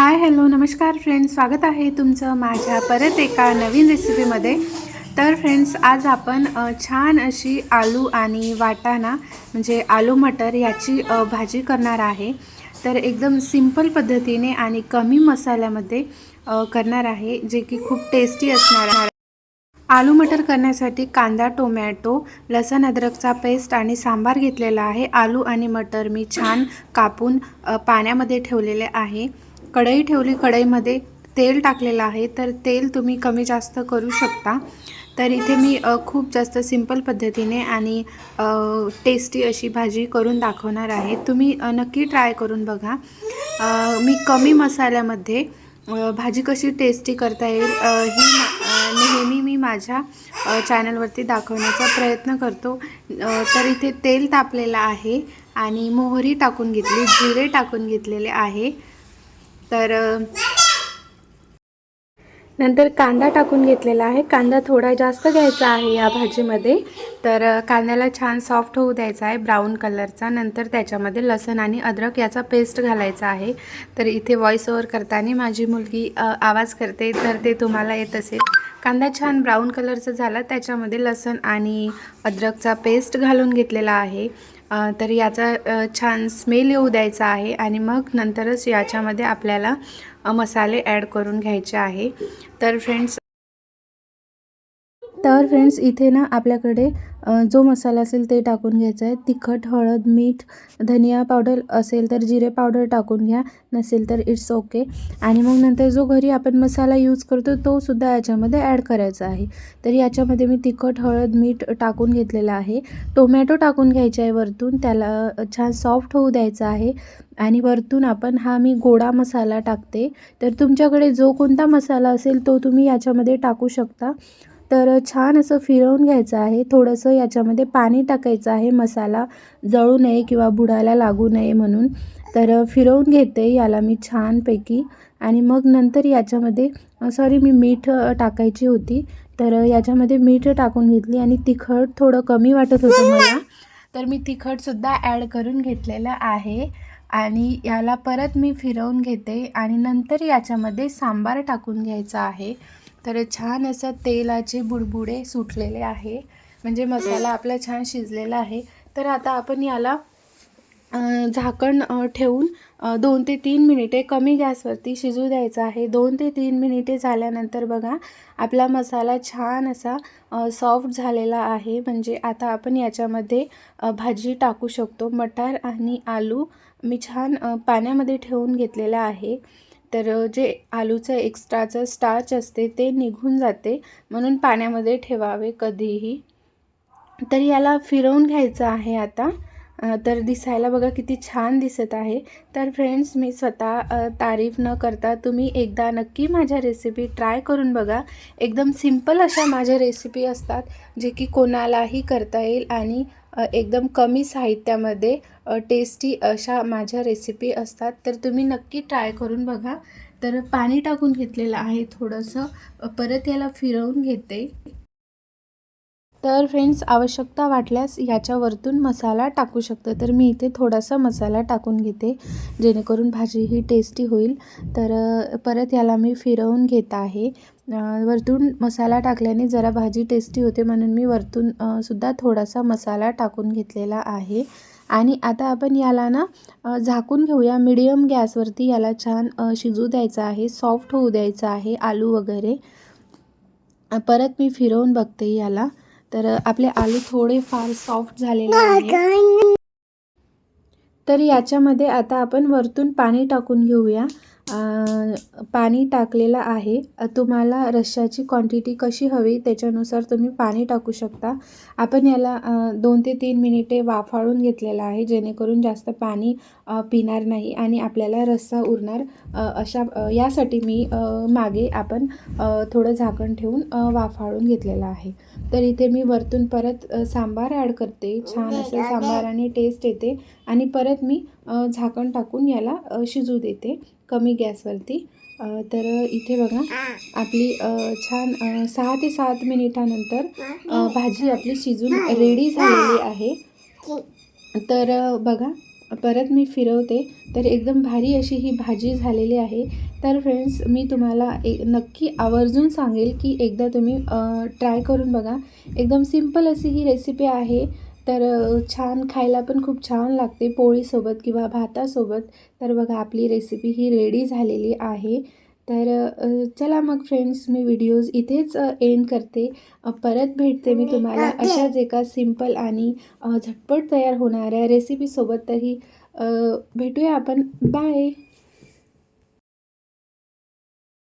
Hi hello नमस्कार friends. स्वागत आहे तुमचं माझ्या परत एका नवीन रेसिपीमध्ये. तर फ्रेंड्स आज आपण छान अशी आलू आणि वाटाणा म्हणजे आलू मटर याची भाजी करणार आहे. तर एकदम सिंपल पद्धतीने आणि कमी मसाल्यामध्ये करणार आहे जे की खूप टेस्टी असणार आहे. आलू मटर करण्यासाठी कांदा टोमॅटो लसण अद्रकचा पेस्ट आणि सांबार घेतलेला आहे. आलू आणि मटर मी छान कापून पाण्यामध्ये ठेवलेले आहे. कढई ठेवली कढईमध्ये तेल टाकलेलं आहे तर तेल तुम्ही कमी जास्त करू शकता. तर इथे मी खूप जास्त सिंपल पद्धतीने आणि टेस्टी अशी भाजी करून दाखवणार आहे. तुम्ही नक्की ट्राय करून बघा. मी कमी मसाल्यामध्ये भाजी कशी टेस्टी करता येईल ही नेहमी मी माझ्या चॅनलवरती दाखवण्याचा प्रयत्न करतो. तर इथे तेल तापलेलं आहे आणि मोहरी टाकून घेतली जिरे टाकून घेतलेले आहे. तर नंतर कांदा टाकून घेतलेला आहे. कांदा थोडा जास्त घ्यायचा आहे या भाजीमध्ये. तर कांद्याला छान सॉफ्ट होऊ द्यायचा आहे ब्राऊन कलरचा नंतर त्याच्यामध्ये लसण आणि अद्रक याचा पेस्ट घालायचा आहे. तर इथे व्हॉइस ओव्हर करताना माझी मुलगी आवाज करते तर ते तुम्हाला येत असेल. कांदा छान ब्राऊन कलरचा झाला. त्याच्यामध्ये लसण आणि अद्रकचा पेस्ट घालून घेतलेला आहे. तर याचा छान स्मेल येऊ द्यायचा आहे आणि मग नंतरच याच्यामध्ये आपल्याला मसाले ॲड करून घ्यायचे आहे. तर फ्रेंड्स तर फ्रेंड्स इथे ना आपल्याकडे जो मसाला असेल ते टाकून घ्यायचा आहे. तिखट हळद मीठ धनिया पावडर असेल तर जिरे पावडर टाकून घ्या. नसेल तर इट्स ओके आणि मग नंतर जो घरी आपण मसाला यूज करतो तो सुद्धा याच्यामध्ये ॲड करायचा आहे. तर याच्यामध्ये मी तिखट हळद मीठ टाकून घेतलेलं आहे. टोमॅटो टाकून घ्यायचे आहे वरतून. त्याला छान सॉफ्ट होऊ द्यायचा आहे. आणि वरतून आपण हा मी गोडा मसाला टाकते. तर तुमच्याकडे जो कोणता मसाला असेल तो तुम्ही याच्यामध्ये टाकू शकता. तर छान असं फिरवून घ्यायचं आहे. थोडंसं याच्यामध्ये पाणी टाकायचं आहे. मसाला जळू नये किंवा बुडायला लागू नये म्हणून. तर फिरवून घेते याला मी छानपैकी. आणि मग नंतर याच्यामध्ये सॉरी मी मीठ टाकायची होती. तर याच्यामध्ये मीठ टाकून घेतली आणि तिखट थोडं कमी वाटत होतं मला. तर मी तिखटसुद्धा ॲड करून घेतलेलं आहे. आणि याला परत मी फिरवून घेते. आणि नंतर याच्यामध्ये सांबार टाकून घ्यायचा आहे. तर छान असं तेलाचे बुडबुडे सुटलेले आहे. म्हणजे मसाला आपला छान शिजलेला आहे. तर आता आपण याला झाकण ठेवून दोन ते तीन मिनिटे कमी गॅसवरती शिजू द्यायचं आहे. दोन ते तीन मिनिटे झाल्यानंतर बघा आपला मसाला छान असा सॉफ्ट झालेला आहे. म्हणजे आता आपण याच्यामध्ये भाजी टाकू शकतो. मटार आणि आलू मी छान पाण्यामध्ये ठेवून घेतलेला आहे. तर जे आलूचं एक्स्ट्राचं स्टार्च असते ते निघून जाते. म्हणून पाण्यामध्ये ठेवावे कधीही. तर याला फिरवून घ्यायचं आहे आता. तर दिसायला बघा किती छान दिसत आहे. तर फ्रेंड्स मी स्वतः तारीफ न करता तुम्ही एकदा नक्की माझ्या रेसिपी ट्राय करून बघा. एकदम सिंपल अशा माझ्या रेसिपी असतात जे की कोणालाही करता येईल आणि एकदम कमी साहित्यामध्ये टेस्टी अशा माझ्या रेसिपी असतात. तर तुम्ही नक्की ट्राय करून बघा. तर पाणी टाकून घेतलेलं आहे थोडंसं. परत याला फिरवून घेते. तर फ्रेंड्स आवश्यकता वाटल्यास याच्यावरतून मसाला टाकू शकतो. तर मी इथे थोडासा मसाला टाकून घेते जेणेकरून भाजी ही टेस्टी होईल. तर परत याला मी फिरवून घेत आहे. वरतून मसाला टाकल्याने जरा भाजी टेस्टी होते म्हणून मी वरतून सुद्धा थोडासा मसाला टाकून घेतलेला आहे. आणि आता आपण याला ना झाकून घेऊया. मिडियम गॅसवरती याला छान शिजू द्यायचं आहे. सॉफ्ट होऊ द्यायचं आहे आलू वगैरे. परत मी फिरवून बघते याला. तर आपले आलू थोडे फार सॉफ्ट झालेले आहे तर याच्यामध्ये आता आपण वरतून पाणी टाकून घेऊया. पाणी टाकलेलं आहे. तुम्हाला रश्श्याची क्वांटिटी कशी हवी त्याच्यानुसार तुम्ही पाणी टाकू शकता. आपण याला दोन ते तीन मिनिटे वाफाळून घेतलेलं आहे जेणेकरून जास्त पाणी पिणार नाही आणि आपल्याला रस्सा उरणार. अशा यासाठी मी मागे आपण थोडं झाकण ठेवून वाफाळून घेतलेलं आहे. तर इथे मी वरतून परत सांबार ॲड करते. छान असं सांबाराने टेस्ट येते. आणि परत मी झाकण टाकून याला शिजू देते कमी गॅसवरती. तर इथे बघा आपली छान सहा ते सात मिनिटानंतर भाजी आपली शिजून रेडी झालेली आहे. तर बघा परत मी फिरवते. तर एकदम भारी अशी ही भाजी झालेली आहे. तर फ्रेंड्स मी तुम्हाला ए नक्की आवर्जून सांगेल की एकदा तुम्ही ट्राय करून बघा. एकदम सिंपल अशी ही रेसिपी आहे. तर छान खायला पण खूप छान लागते पोळीसोबत किंवा भातासोबत. तर बघा आपली रेसिपी ही रेडी झालेली आहे. तर चला मग फ्रेंड्स मी व्हिडिओज इथेच एंड करते. परत भेटते मी तुम्हाला अशाच एका सिंपल आणि झटपट तयार होणाऱ्या रेसिपीसोबत तरी भेटूया आपण. बाय